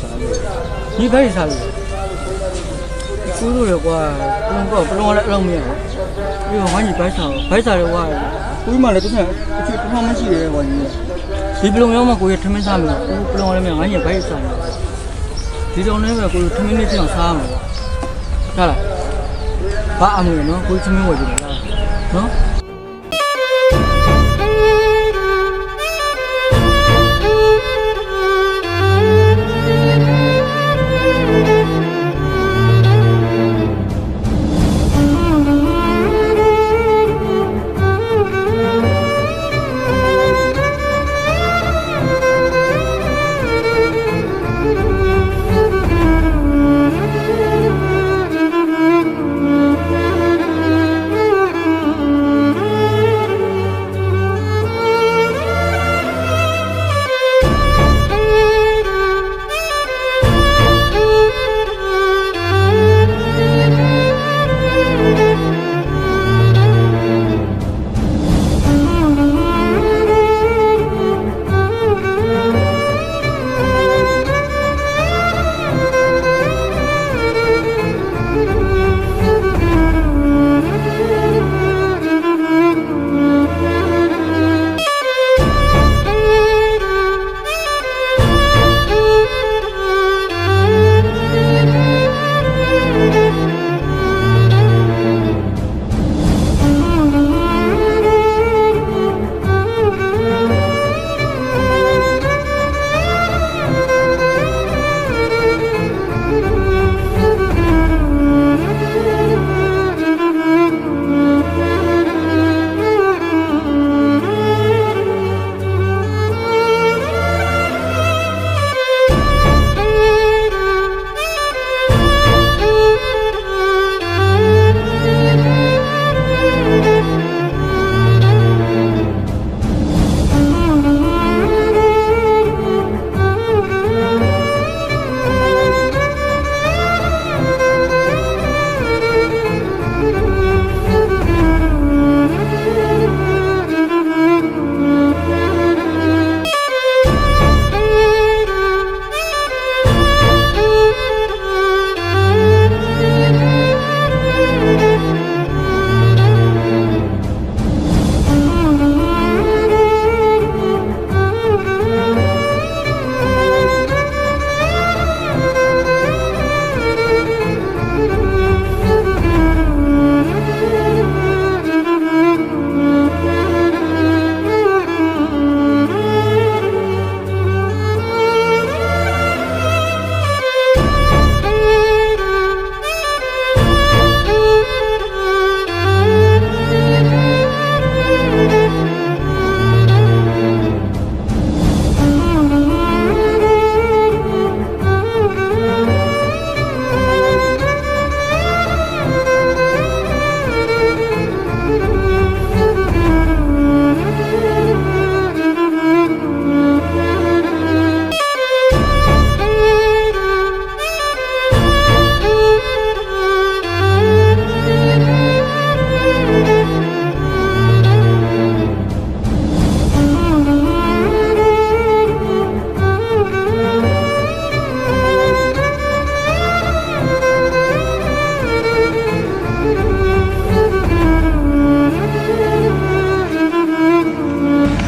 စားလို့ဒီဘက်စားလို့ကျိုးလို့ရကွာဘလုံးကောဘလုံးလည်းအလုံးမရဘူးပြီးတော့ဟိုင်းကြီးဘိုက်စားဘိုက်စားတော့ကွာကိုကြီးမှလည်းတစ်ချက်အချစ်တစ်မှမရှိရဲကွာဒီဒီဘလုံးရောမှကိုရထမင်းစားမယ်ကိုဘလုံးလည်းမရဟိုင်းကြီးဘိုက်စားတယ်ဒီတော့လည်းပဲကိုထမင်းလေးပြောင်းစားမှာပေါ့ဟုတ်လားဘာအမှုလဲနော်ကိုထမင်းဝယ်ကြည့်လားနော်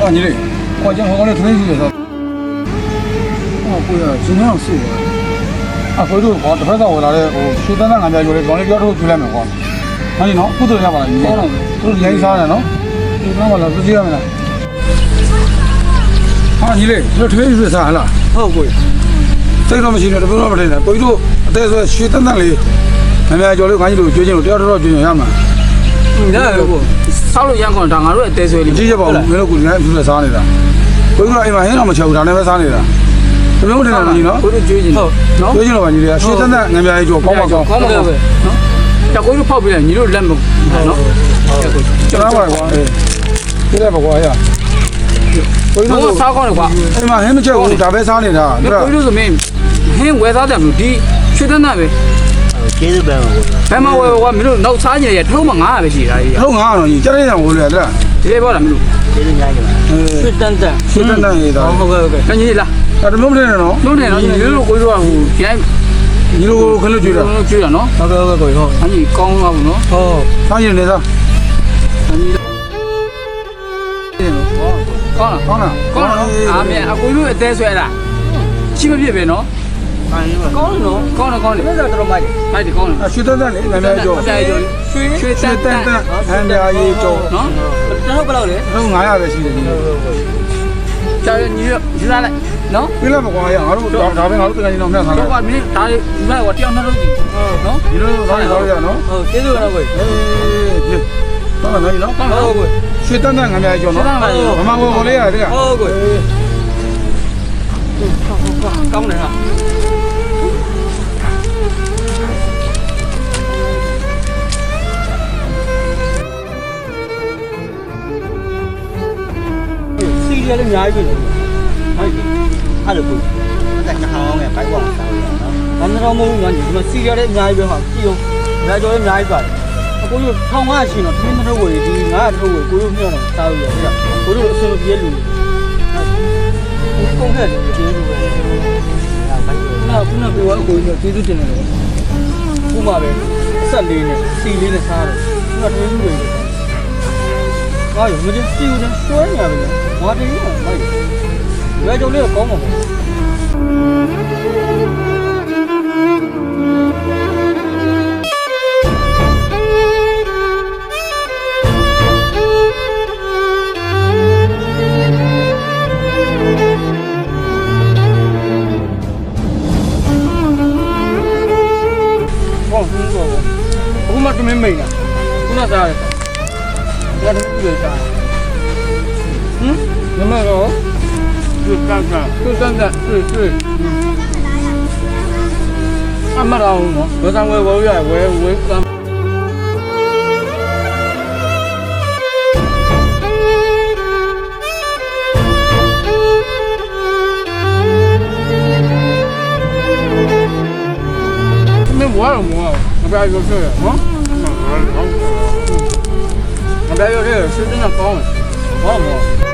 啊，你嘞？我今我刚才昨天就介绍。我不呀，今天要睡。啊，回头我这边到我那里，我去咱那俺家有的，往那边头去了没花。那你喏，不走一下吧，你。都是研究啥的喏？你那我老是这样的。啊，你嘞？这腿是啥了？好贵。这个没去呢，这不说不听呢。回头再说去咱那里，俺家有的俺家都决定了，第二天决定下嘛。你那不？ ဆောက်လို့ရန်ကုန်ဒါငါတို့ရဲ့တဲဆွဲလေးကြည့်ရပါဦးမင်းတို့ကလည်းသူနဲ့စားနေတာကိုကြီးကအိမ်မှာဟင်းတော့မချက်ဘူးဒါနဲ့ပဲစားနေတာကျွန်တော်တို့တင်တာကြီးနော်ကိုတို့ကြွေးကြည့်ဟုတ်နော်ကြွေးကြည့်တော့ပါညီလေးရှင်းသက်သက်ငံပြားကြီးကြောကောင်းပါကောင်းကောင်းပါပဲနော်တကူတို့ဖောက်ပြီးလိုက်ညီတို့လက်မနော်ကျွန်တော်ပါကွာအေးဒီလည်းပါကွာရကိုကြီးတို့စားကောင်းတယ်ကွာအိမ်မှာဟင်းမချက်ဘူးဒါပဲစားနေတာကိုကြီးတို့ဆိုမင်းဟင်းဝယ်စားတယ်မလို့ဒီရွှေတန်းသားပဲ ကျေးဇူးပဲပါကိုဘယ်မှာဝယ်ကွာမင်းတို့နောက်စားကြည့်ရထုံးမှာ900ပဲရှိတာကြီးလုံးငါတော့ညီကြက်ရအောင်လို့လေတဲ့ဒီလေးပြောတာမင်းတို့ကျေးဇူးများကြီးပါအဲရွှေတန်းတန်းရှင်းတန်းတန်းရေးတာဟုတ်ကဲ့ဟုတ်ကဲ့ခဏကြီးလားအဲ့ဒါလုံးမနေနဲ့နော်လုံးတယ်နော်ညီလိုကိုတို့ကဟိုကျန်ညီလိုခလို့ကြွေးတာကျွေးရနော်ဟုတ်ကဲ့ဟုတ်ကဲ့ကိုဟုတ်ခဏကြီးကောင်းသွားဘူးနော်ဟုတ်စားရင်နေသားခဏကြီးကောင်းလားကောင်းလားကောင်းလားနော်အားမြအကိုတို့အသေးဆွဲတာချိမပြည့်ပဲနော် ဖိုင်ပါကောင်းနော်ကောင်းတယ်ကောင်းတယ်လက်စားတော်မိုက်မိုက်တယ်ကောင်းတယ်အရှင်းတန်းတန်းလေးနာမည်ကျော်အပြားကျော်ရွှေရွှေရှတင်းန်းတတန်းန်းတန်းဟန်ပြာရေးကျော်နော်တန်းဘယ်လောက်လဲတော့900ပဲရှိတယ်ဒီကျော်ရညီရယူလာလိုက်နော်ပြလိုက်မကွာရငါတို့ဒါပဲငါတို့တကယ်ကြီးတော့မြတ်ဆန်းတော့လိုက်ကမင်းဒါလေးယူလာတော့တယောက်နှစ်လုံးကြီးနော်ဒီလိုသားရတော့ရနော်ဟုတ်ကျေးဇူးပါတော့ကိုအေးဒီတော့နိုင်နော်ကောင်းလားဟုတ်ကိုရှင်းတန်းတန်းငါများကျော်နော်မမဘောကိုလေးရတယ်ကဟုတ်ကိုကောင်းတယ်ဟာ စီရီယယ်လည်းအများကြီးပဲဟုတ်ပြီအဲ့လိုကိုအဲ့ဒါညဟောင်းငယ်ဘိုက်ဝအောင်စားရအောင်နော်။ဘာမှတော့မဟုတ်ဘူးညာဒီမှာစီရီယယ်လည်းအများကြီးပဲဟာကြည့်အောင်။ညာကျော်လည်းအများကြီးပါတယ်။အကိုတို့ထောင်ငါရှိတော့တင်းမထုတ်ဝေဒီငါထုတ်ဝေကိုတို့မြောက်တော့စားလို့ရတယ်။ကိုတို့အဆင်မပြေလို့။ဟုတ်ကုန်ခဲ့တယ်ကျေးဇူးပဲအဲ့ဘိုက်ကို။နောက်ခုနကပြောအကိုကြီးကျေးဇူးတင်တယ်လို့။ခုမှပဲအဆက်လေးနဲ့စီလေးနဲ့စားတယ်။ခုနတင်းမှုတွေ။ဟာရမင်းစီဦးနဲ့ဆွဲနေရတယ်။ဘာတည်းရောမိုက်။ညာကျော်လေးကောင်းမှာပေါ့ဟောဘူးတော့ အခုမှတမင်းမိန်တာခုနစားရတယ်ငါတို့ပြေးတာဟမ်နမရောသူတန်းတန်းသူတန်းတန်း တွေ့တွေ့အမရောနော်ဘယ်ဆောင်ဝဲဝဲရဝဲဝဲကမ်းမင်းဘွားတော့မဟုတ်ဘူးငါပြောရခဲ့ရနော်ငါပြောရခဲ့စစ်တင် ကကောင်းတယ်ဟုတ်မဟုတ်ဘူး